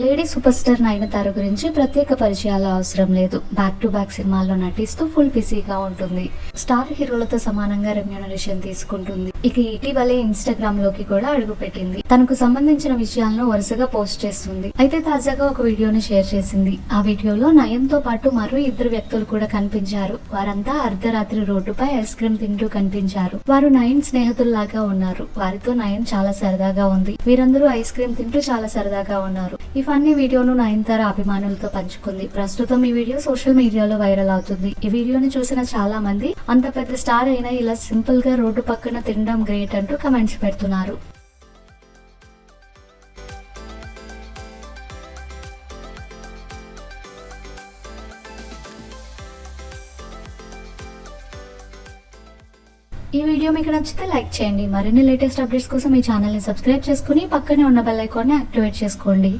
Lady super star Nayanthara గురించి ప్రత్యేక పరిచయాలు అవసరం లేదు. బ్యాక్ టు బ్యాక్ సినిమాల్లో నటిస్తూ ఫుల్ బిజీగా ఉంటుంది. స్టార్ హీరోలతో సమానంగా రెమ్యూనరేషన్ తీసుకుంటుంది. ఇక ఇటీవలే ఇన్స్టాగ్రామ్లోకి కూడా అడుగుపెట్టింది. తనకు సంబంధించిన విషయాలను వరుసగా పోస్ట్ చేస్తుంది. అయితే తాజాగా ఒక వీడియోని షేర్ చేసింది. ఆ వీడియోలో నయంతో పాటు మరో ఇద్దరు వ్యక్తులు కూడా కనిపించారు. వారంతా అర్ధరాత్రి రోడ్డుపై ఐస్ క్రీమ్ తింటూ కనిపించారు. వారు నయన్ స్నేహితుల్లాగా ఉన్నారు. వారితో నయన్ చాలా సరదాగా ఉంది. వీరందరూ ఐస్ క్రీమ్ తింటూ చాలా సరదాగా ఉన్నారు. ఈ ఫన్నీ వీడియోను నయనతార అభిమానులతో పంచుకుంది. ప్రస్తుతం ఈ వీడియో సోషల్ మీడియాలో వైరల్ అవుతుంది. ఈ వీడియోని చూసిన చాలా మంది అంత పెద్ద స్టార్ అయినా ఇలా సింపుల్గా రోడ్డు పక్కన తినడం గ్రేట్ అంటూ కమెంట్స్ పెడుతున్నారు. ఈ వీడియో మీకు నచ్చితే లైక్ చేయండి. మరిన్ని లేటెస్ట్ అప్డేట్స్ కోసం ఈ ఛానల్ని సబ్స్క్రైబ్ చేసుకుని పక్కనే ఉన్న బెల్ ఐకాన్ని యాక్టివేట్ చేసుకోండి.